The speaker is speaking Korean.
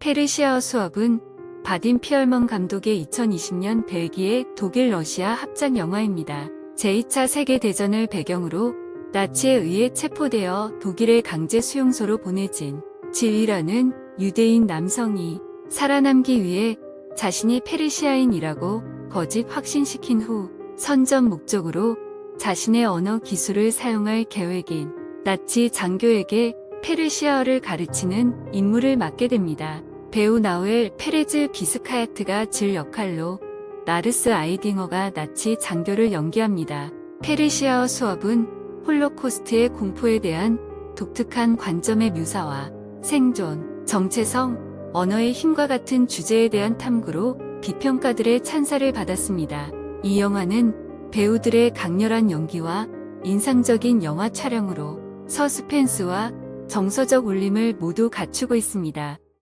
페르시아어 수업은 바딘 피얼먼 감독의 2020년 벨기에 독일 러시아 합작 영화입니다. 제2차 세계대전을 배경으로 나치에 의해 체포되어 독일의 강제 수용소로 보내진 질이라는 유대인 남성이 살아남기 위해 자신이 페르시아인이라고 거짓 확신시킨 후 선전 목적으로 자신의 언어 기술을 사용할 계획인 나치 장교에게 페르시아어를 가르치는 임무를 맡게 됩니다. 배우 나우엘 페레즈 비스카야트가 질 역할로 나르스 아이딩어가 나치 장교를 연기합니다. 페르시아어 수업은 홀로코스트의 공포에 대한 독특한 관점의 묘사와 생존, 정체성, 언어의 힘과 같은 주제에 대한 탐구로 비평가들의 찬사를 받았습니다. 이 영화는 배우들의 강렬한 연기와 인상적인 영화 촬영으로 서스펜스와 정서적 울림을 모두 갖추고 있습니다.